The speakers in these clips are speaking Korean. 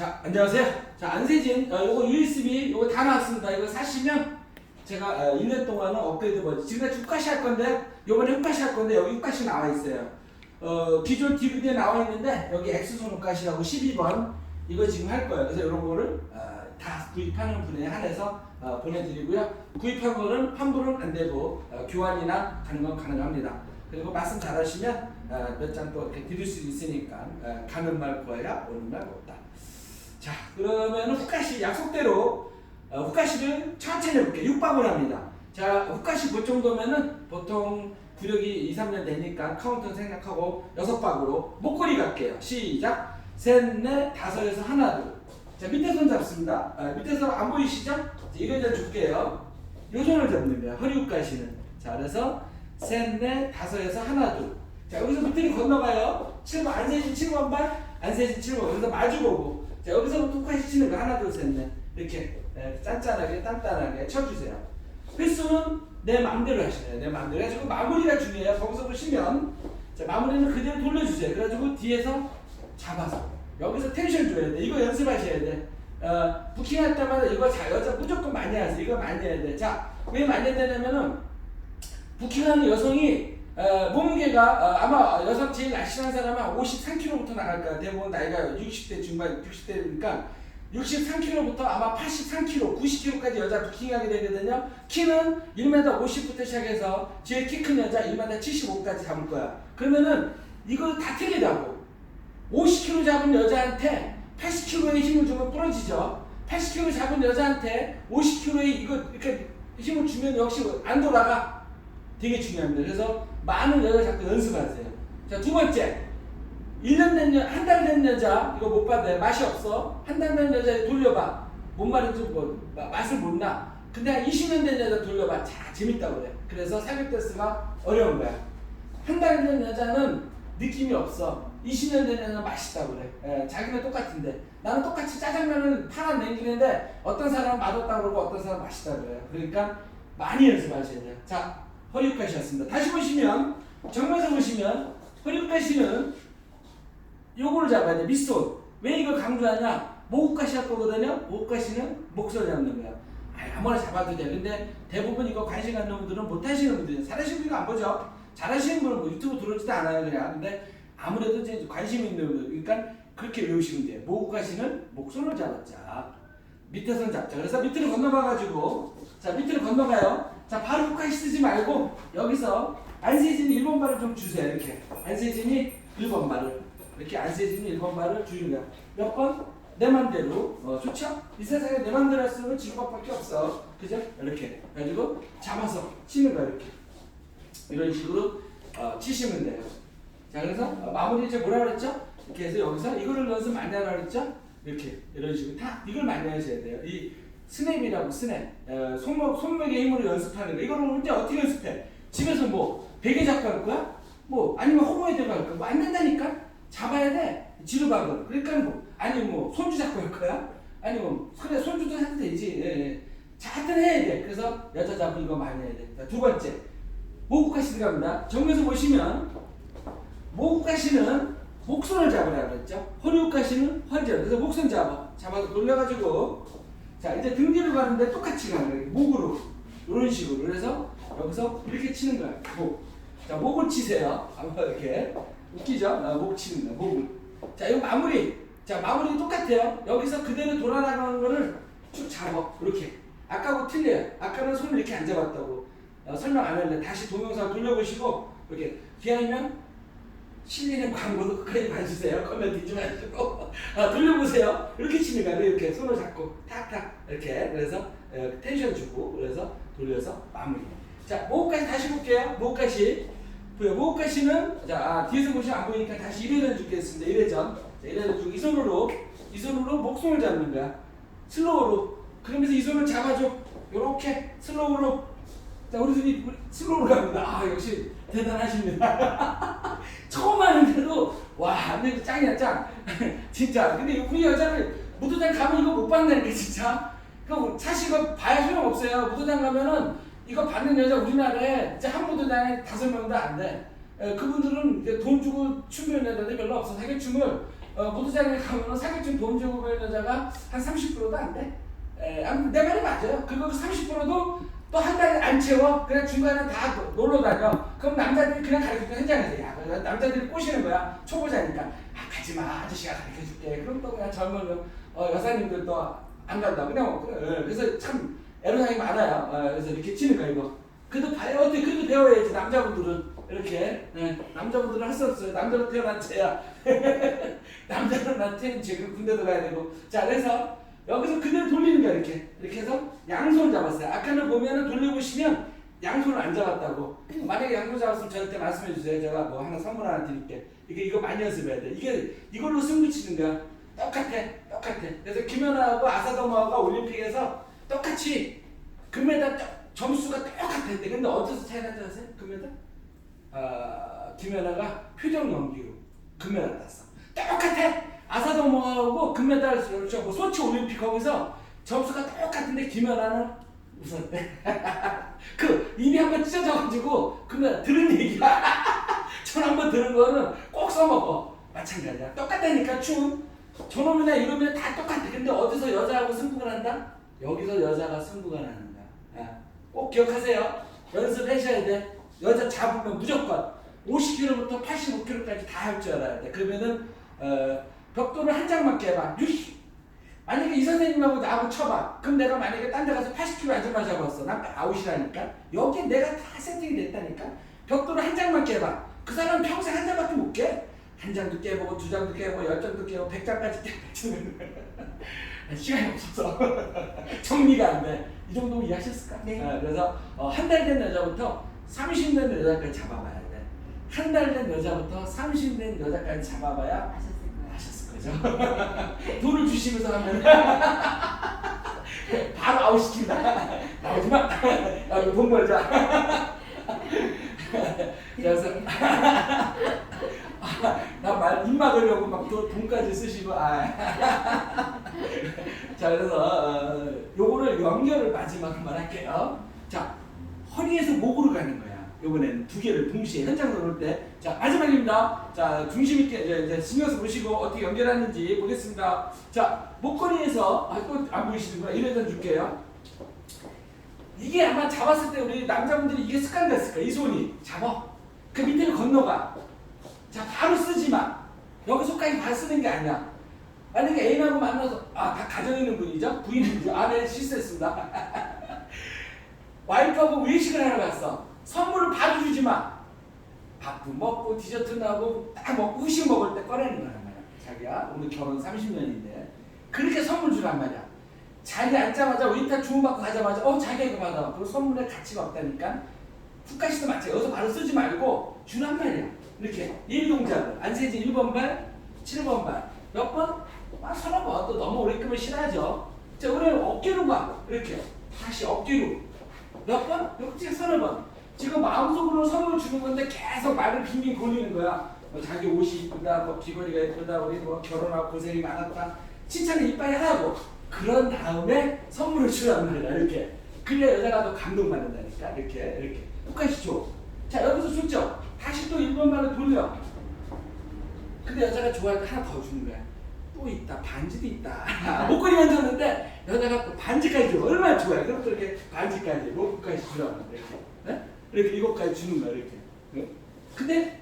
자, 안녕하세요. 자, 안세진, 어, 요거 USB, 요거 다 나왔습니다. 이거 사시면 제가 어, 1년 동안은 업그레이드 버전. 지금 나 주가시 할 건데, 요번에 흑가시 할 건데, 여기 흑가시 나와 있어요. 어, 기존 DVD에 나와 있는데, 여기 엑스손 흑가시라고 12번, 이거 지금 할 거예요. 그래서 이런 거를 어, 다 구입하는 분에 한해서 어, 보내드리고요. 구입한 거는 환불은 안 되고, 어, 교환이나 가는 건 가능합니다. 그리고 말씀 잘 하시면 어, 몇장 또 이렇게 드릴 수 있으니까 어, 가는 말 거야 오는 말 없다. 자 그러면 후카시 약속대로 어, 후카시를 천천히 해볼게요. 6박을 합니다. 자 후카시 볼 정도면은 보통 구력이 2, 3년 되니까 카운트 생각하고 6박으로 목걸이 갈게요. 시작 셋, 넷, 다섯에서 하나, 둘. 자 밑에 손 잡습니다. 아, 밑에 손안 보이시죠? 자, 이거 줄게요. 요 손을 잡는 거야. 허리 후카시는. 자 그래서 셋, 넷, 다섯에서 하나, 둘. 자, 여기서 밑으로 건너가요. 7번, 안 세진 7번 발, 안 세진 7번. 여기서 마주 보고. 자, 여기서부터 똑같이 치는 거. 하나, 둘, 셋, 넷. 이렇게 예, 짠짠하게, 단단하게 쳐주세요. 횟수는 내 마음대로 하시네요. 내 마음대로 해가지고 마무리가 중요해요. 거기서 보시면, 자, 마무리는 그대로 돌려주세요. 그래가지고 뒤에서 잡아서. 여기서 텐션 줘야 돼. 이거 연습하셔야 돼. 어, 부킹할 때마다 이거 자, 여자 무조건 많이 하세요. 이거 많이 해야 돼. 자, 왜 많이 해야 되냐면은, 부킹하는 여성이 어, 몸무게가 어, 아마 여성 제일 날씬한 사람은 53kg부터 나갈 거야. 대부분 나이가 60대 중반, 60대니까 63kg부터 아마 83kg, 90kg까지 여자 부킹하게 되거든요. 키는 1m 50부터 시작해서 제일 키 큰 여자 1m 75까지 잡을 거야. 그러면은 이거 다 틀리다고. 50kg 잡은 여자한테 80kg의 힘을 주면 부러지죠. 80kg 잡은 여자한테 50kg의 이거 이렇게 힘을 주면 역시 안 돌아가. 되게 중요합니다. 그래서 많은 여자 자꾸 연습하세요. 자, 두 번째. 1년 된 여, 한 달 된 여자, 이거 못 받아요. 맛이 없어. 한 달 된 여자 돌려봐. 뭔 말인지 뭐, 마- 맛을 못 나. 근데 한 20년 된 여자 돌려봐. 자, 재밌다고 그래. 그래서 사격 테스트가 어려운 거야. 한 달 된 여자는 느낌이 없어. 20년 된 여자는 맛있다고 그래. 예, 자기는 똑같은데. 나는 똑같이 짜장면을 팔아 냉기는데 어떤 사람은 맛없다고 그러고 어떤 사람은 맛있다고 그래요. 그러니까 많이 연습하셔야 돼요. 자, 허리까시였습니다. 다시 보시면 정면에서 보시면 허리까시는 요거를 잡아야 돼. 밑손. 왜 이걸 강조하냐? 목까시 할 거거든요. 목까시는 목소리 잡는 거야. 아, 아무나 잡아도 돼. 근데 대부분 이거 관심 갖는 분들은 못 하시는 분들이에요. 잘하시는 분이 안 보죠. 잘하시는 분은 뭐 유튜브 들어오지도 않아요. 그냥. 근데 아무래도 이제 관심 있는 분들. 그러니까 그렇게 외우시면 돼요. 목까시는 목손을 잡았자. 밑에 손 잡자. 그래서 밑으로 건너가가지고 자 밑으로 건너가요. 자 바로 끝까지 쓰지 말고 여기서 안세진이 1번 발을 좀 주세요. 이렇게 안세진이 1번 발을 이렇게 안세진이 1번 발을 거야. 몇 번? 내 맘대로 어, 좋죠? 이 세상에 내 맘대로 할 수 있는 직업밖에 없어. 그죠? 이렇게 가지고 잡아서 치는 거야 이렇게 이런 식으로 어, 치시면 돼요. 자 그래서 어, 마무리 이제 뭐라 그랬죠? 이렇게 해서 여기서 이거를 연습 많이 하라 그랬죠? 이렇게 이런 식으로 다 이걸 많이 하셔야 돼요. 이 스냅이라고 스냅 어, 손목 손목의 힘으로 연습하는 거 이거를 혼자 어떻게 연습해? 집에서 뭐 베개 잡고 할 거야? 뭐 아니면 허공에 들어갈 거야? 뭐안 된다니까 잡아야 돼 지루박을 그러니까 뭐 아니 뭐 손주 잡고 할 거야? 아니면 그래 손주도 해도 되지. 예, 예. 자 하여튼 해야 돼. 그래서 여자 잡은 이거 많이 해야 돼. 자, 두 번째 모국가시 들어갑니다. 정면에서 보시면 모국가시는 목손을 잡으라 그랬죠. 허리국가시는 허리죠. 그래서 목손 잡아. 잡아서 돌려가지고 자 이제 등 뒤로 가는데 똑같이 가는 거예요. 목으로 이런 식으로. 그래서 여기서 이렇게 치는 거야. 목. 자 목을 치세요. 한번 이렇게 웃기죠? 아, 목 치는 거. 목을. 자 이거 마무리. 자 마무리 똑같아요. 여기서 그대로 돌아 나가는 거를 쭉 잡아. 이렇게. 아까하고 틀려요. 아까는 손을 이렇게 안 잡았다고. 어, 설명 안 할래. 다시 동영상 돌려보시고 이렇게 기왕이면 실리는 광고도 끝까지 봐주세요. 커면 뒤지 마시고 아, 돌려보세요. 이렇게 거예요. 이렇게 손을 잡고 탁탁 이렇게 그래서 어, 텐션 주고 그래서 돌려서 마무리. 자 목까지 다시 볼게요. 목까지. 목까지는 자 아, 뒤에서 보시면 안 보이니까 다시 1회전 주겠습니다. 1회전. 자 1회전 주고 이 손으로 이 손으로 목송을 잡는 거야. 슬로우로. 그러면서 이 손을 잡아줘. 요렇게 슬로우로. 자 우리 손이 슬로우로 갑니다. 아 역시 대단하십니다. 와, 이거 짱이야 짱. 진짜. 근데 우리 여자를 무도장 가면 이거 못 받는다니까 진짜. 그 사실 이거 봐야 소용 없어요. 무도장 가면은 이거 받는 여자 우리나라에 진짜 한 무도장에 다섯 명도 안 돼. 에, 그분들은 이제 돈 주고 춤 배우는 여자들 별로 없어. 사기 춤을 어, 어, 모두장에 가면은 사기꾼 보험제고 보는 여자가 한 30%도 안 돼. 에, 아무튼 내 말이 맞아요. 그거 30%도 또 한 달에 안 채워. 그냥 중간에 다 노- 놀러 다녀. 그럼 남자들이 그냥 가르쳐줘 현장에서. 야, 그래, 남자들이 꼬시는 거야. 초보자니까. 아, 가지 마. 아저씨가 가르쳐 줄게. 그럼 또 그냥 젊은 어, 여사님들 또안 간다. 그냥 뭐, 그래. 그래서 참 애로사항이 많아요. 어, 그래서 이렇게 치는 거야, 이거. 그래도 봐요. 어떻게 그래도 배워야지. 남자분들은. 이렇게. 예, 남자분들은 할 수 없어요. 남자로 태어난 죄야. 남자는 나한테 지금 군대도 가야 되고. 자, 그래서 여기서 그대로 돌리는 거야, 이렇게. 이렇게 해서 양손을 잡았어요. 아까는 보면은 돌려보시면 양손을 안 잡았다고. 만약에 양손 잡았으면 저한테 말씀해 주세요. 제가 뭐 하나 선물 하나 드릴게. 이게 이거 많이 연습해야 돼. 이게 이걸로 승부 치는 거야. 똑같아, 똑같아. 그래서 김연아하고 아사도마가 올림픽에서 똑같이 금메달 똑- 점수가 똑같아. 근데 어디서 차이 나지 아세요? 금메달? 아, 김연아가 표정 연기로 금메달 땄어. 똑같아. 아사도모하고 금메달 저 뭐, 소치 올림픽 거기서 점수가 똑같은데 김연아는 웃었대. 그 입이 한번 찢어져가지고 그냥 들은 얘기야. 전 한번 들은 거는 꼭 써먹어. 마찬가지야. 똑같다니까 춤. 저놈이나 이놈이나 다 똑같아. 근데 어디서 여자하고 승부가 난다? 여기서 여자가 승부가 나는 거야. 아, 꼭 기억하세요. 연습하셔야 돼. 여자 잡으면 무조건 50km부터 85km까지 다 할 줄 알아야 돼. 그러면은 어, 벽돌을 한 장만 깨봐. 60. 만약에 이 선생님하고 나하고 쳐봐. 그럼 내가 만약에 딴 데 가서 80kg 안전만 잡았어. 난 아웃이라니까. 여기 내가 다 세팅이 됐다니까. 벽돌을 한 장만 깨봐. 그 사람 평생 한 장밖에 못 깨. 한 장도 깨보고 두 장도 깨보고 열 장도 깨보고 백 장까지 깨보고 시간이 없어서 정리가 안 돼. 이 정도 이해하셨을까? 네. 어, 그래서 한달 된 여자부터 30된 여자까지 잡아봐야 돼. 한 달 된 여자부터 30된 여자까지 잡아봐야 거예요. 거죠. 돈을 주시면서 하면 바로 아웃시킨다. 나오지 마. 야, 이거 돈 벌자. 그래서 나말 입 막으려고 막 돈, 돈까지 쓰시고 아. 자 그래서 어, 요거를 연결을 마지막만 할게요. 자 허리에서 목으로 가는 거야. 요 번에는 두 개를 동시에 현장 넣을 때. 자 마지막입니다. 자 중심 있게 이제, 이제 신경 써 보시고 어떻게 연결하는지 보겠습니다. 자 목걸이에서 아 또 안 보이시는구나. 이래전 줄게요. 이게 아마 잡았을 때 우리 남자분들이 이게 습관 됐을 거야. 이 손이 잡아. 그 밑에를 건너가. 자 바로 쓰지 마. 여기 손까지 다 쓰는 게 아니야. 만약에 애인하고 만나서 아 다 가정 있는 분이죠? 부인이죠? 아 네 실수했습니다. 와이프하고 외식을 하러 갔어. 선물을 바로 주지 마. 밥도 먹고 디저트 나고 딱 먹고 후식 먹을 때 꺼내는 거란 말이야. 자기야 오늘 결혼 30년인데 그렇게 선물 주란 말이야. 자리 앉자마자 웨이터 주문받고 가자마자 어 자기가 이거 받아. 그 선물에 가치가 없다니까. 국가시도 마찬가지. 여기서 바로 쓰지 말고 주란 말이야. 이렇게 일 동작을 안세지 1번 발, 7번 발. 몇 번? 아, 서너 번. 또 너무 오래 끄면 싫어하죠. 자, 우리는 어깨로 가. 이렇게. 다시 어깨로. 몇 번? 역시 서너 번. 지금 마음속으로 선물 주는 건데 계속 말을 빙빙 돌리는 거야. 뭐 자기 옷이 이쁘다, 뭐 귀걸이가 이쁘다, 우리 뭐 결혼하고 고생이 많았다. 칭찬을 이빨이 하고. 그런 다음에 선물을 주란 말이야. 이렇게. 그래야 여자가 더 감동받는다니까. 이렇게, 이렇게. 똑같이 줘. 자, 여기서 줬죠? 다시 또 1번 말을 돌려. 근데 여자가 좋아할 거 하나 더 주는 거야. 또 있다. 반지도 있다. 목걸이만 줬는데 여자가 또 반지까지 줘. 얼마나 좋아해. 그럼 또 이렇게 반지까지, 로프까지 주라고. 이렇게. 네? 이렇게 이것까지 주는 거야. 이렇게. 네? 근데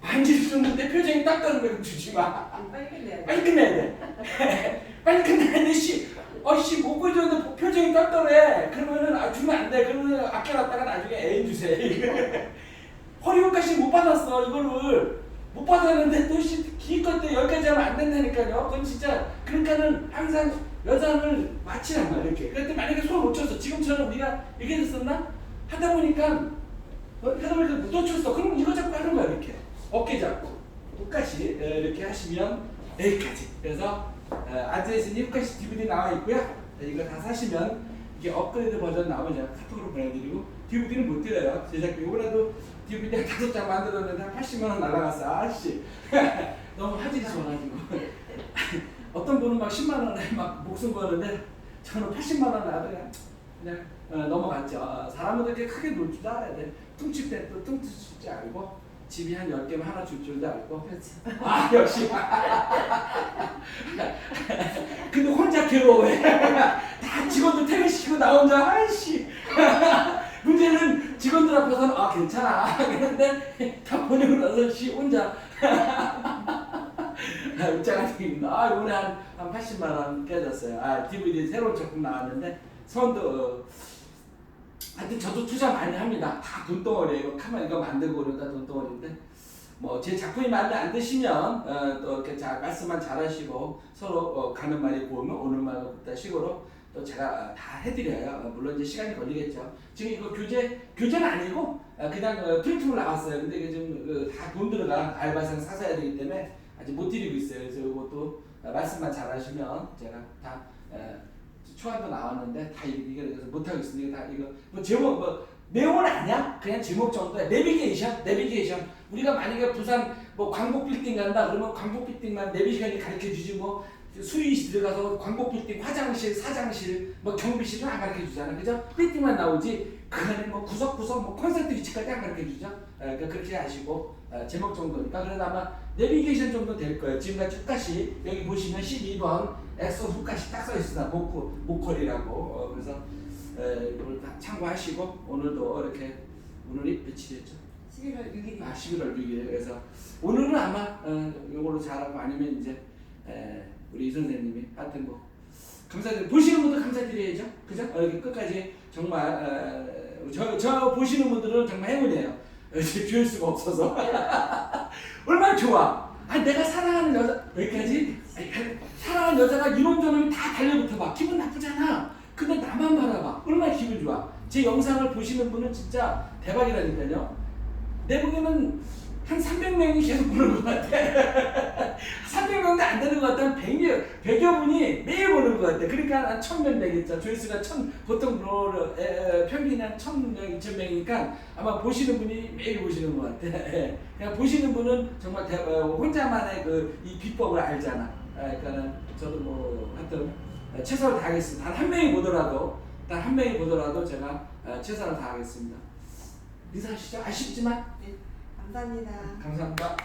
반지를 줬는데 표정이 딱 다른 거야. 주지 마. 빨리 끝내야 돼. 빨리 끝내야 돼. 빨리 끝내야 돼, 씨. 어씨, 목걸이 줬는데 표정이 떨떠래. 그러면은 아, 주면 안 돼. 그러면 아껴놨다가 나중에 애인 주세요. 허리호까지 못 받았어, 이거를. 못 받았는데 또 씨, 기껏 때 여기까지 하면 안 된다니까요. 그건 진짜, 그러니까는 항상 여자를 마치란 말이야, 이렇게. 그런데 만약에 손을 놓쳤어. 지금처럼 우리가 됐었나? 하다 보니까, 어, 하다 보니까 놓쳤어. 그럼 이거 잡고 하는 거야, 이렇게. 어깨 잡고. 똑같이 어, 이렇게 하시면 여기까지. 그래서 어, 아드레스니 똑같이 DVD 나와 있고요. 네, 이거 다 사시면 이게 업그레이드 버전 나오면 제가 카톡으로 보내드리고 DVD는 못 드려요. 제작비 이번에도 DVD 한 다섯 장 만들었는데 한 80만 원 날라갔어. 아씨 너무 화질이 좋아가지고 어떤 분은 막 10만 원에 막 목숨 거는데 저는 80만 원 그냥 그냥 어, 넘어갔죠. 어, 사람은 이렇게 크게 놀줄 알아야 돼. 뚱칠 줄 알고 집이 한 10개면 하나 줄 줄도 알고. 그렇죠. 아 역시. 근데 혼자 괴로워해. 다 직원들 퇴근시키고 나 혼자 아이씨. 문제는 직원들 앞에서는 아 괜찮아. 그런데 다 보내고 나서 씨 혼자. 게 있나 아 이번에 한, 한 80만 원 깨졌어요. 아 DVD 새로운 작품 나왔는데 선도 어, 하여튼 저도 투자 많이 합니다 다 돈덩어리예요 이거 카메라 이거 만들고 그러다 돈덩어리인데 뭐 제 작품이 마음에 안 드시면 어, 또 이렇게 자, 말씀만 잘하시고 서로 어, 가는 말이 고우면 오는 말은 그다 식으로 또 제가 어, 다 해드려요. 어, 물론 이제 시간이 걸리겠죠. 지금 이거 교재 교재는 아니고 어, 그냥 어, 프린트로 나왔어요. 근데 이게 지금 다돈 들어가 알바생 사서야 되기 때문에 아직 못 드리고 있어요. 그래서 이것도 어, 말씀만 잘하시면 제가 다 어, 초안도 나왔는데 다 이거 그래서 못 하고 있습니다. 다 이거 뭐 제목 뭐 내용은 아니야. 그냥 제목 정도야. 내비게이션, 내비게이션. 우리가 만약에 부산 뭐 광복 빌딩 간다 그러면 광복 빌딩만 내비게이션이 가르쳐 주지 뭐 수의실 들어가서 광복 빌딩 화장실, 사장실, 뭐 경비실은 안 가르쳐 주잖아. 그죠? 빌딩만 나오지. 그 안에 뭐 구석구석 뭐 콘센트 위치까지 안 가르쳐 주죠. 에, 그 그렇게 아시고 어, 제목 정도니까 그래도 아마 내비게이션 정도 될 거예요. 지금까지 후가시 여기 보시면 12번 엑소 후가시 딱써 있습니다. 목코 목걸이라고. 어, 그래서 에, 이걸 다 참고하시고 오늘도 이렇게 오늘이 며칠이었죠? 11월 6일이 아 11월 6일 그래서 오늘은 아마 어, 이걸로 잘하고 아니면 이제 에, 우리 이 선생님이 하여튼 뭐 감사드려 보시는 분들 감사드려야죠 그죠? 어, 여기 끝까지 정말 어, 저, 저 보시는 분들은 정말 행운이에요 이제 비울 수가 없어서 얼마나 좋아 아 내가 사랑하는 여자 여기까지 사랑하는 여자가 이런저런 다 달려붙어 봐 기분 나쁘잖아 근데 나만 바라봐 얼마나 기분 좋아 제 영상을 보시는 분은 진짜 대박이라니까요 내 보기에는 한 300명이 계속 보는 것 같아. 300명도 안 되는 것 같아. 100여, 100여 분이 매일 보는 것 같아. 그러니까 한 1000명 되겠죠. 조회수가 1000, 보통 로 에, 에, 평균이 한 1000명, 2000명이니까 아마 보시는 분이 매일 보시는 것 같아. 예. 그냥 보시는 분은 정말 대, 어, 혼자만의 그 이 비법을 알잖아. 예, 그러니까는 저도 뭐 하여튼 최선을 다하겠습니다. 단 한 명이 보더라도, 단 한 명이 보더라도 제가 어, 최선을 다하겠습니다. 인사하시죠. 아쉽지만 네, 감사합니다. 감사합니다.